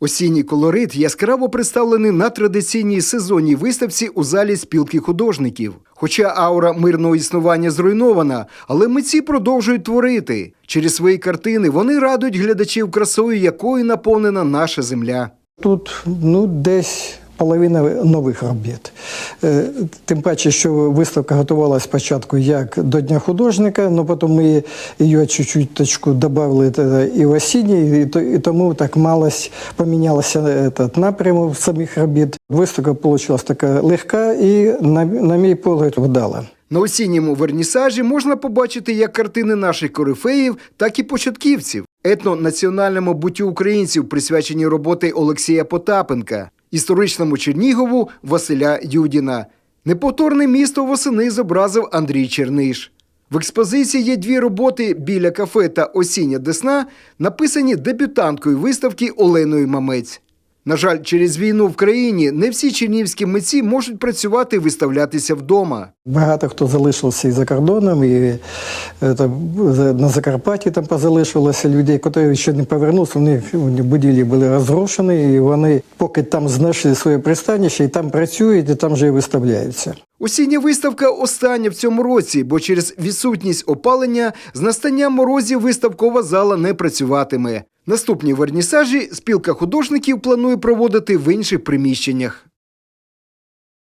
Осінній колорит яскраво представлений на традиційній сезонній виставці у залі спілки художників. Хоча аура мирного існування зруйнована, але митці продовжують творити. Через свої картини вони радують глядачів красою, якою наповнена наша земля. Тут ну, десь половина нових робіт. Е, Тим паче, що виставка готувалася спочатку як до Дня художника, але потім ми її чуть-чуть точку додали е, і в осінній, і тому так малость помінялося этот напрямок самих робіт. Виставка вийшла така легка і, на, на мій погляд, вдала. На осінньому вернісажі можна побачити як картини наших корифеїв, так і початківців. Етнонаціональному буттю українців присвячені роботи Олексія Потапенка, історичному Чернігову Василя Юдіна. Неповторне місто восени зобразив Андрій Черниш. В експозиції є дві роботи біля кафе та осіння десна, написані дебютанткою виставки Оленою Мамець. На жаль, через війну в країні не всі чернівські митці можуть працювати і виставлятися вдома. Багато хто залишився і за кордоном, і е, там, на Закарпатті там позалишилося людей, які ще не повернулися, них будівлі були розрушені, і вони поки там знайшли своє пристанище, і там працюють, і там вже і виставляються. Осіння виставка остання в цьому році, бо через відсутність опалення з настанням морозів виставкова зала не працюватиме. Наступні вернісажі спілка художників планує проводити в інших приміщеннях.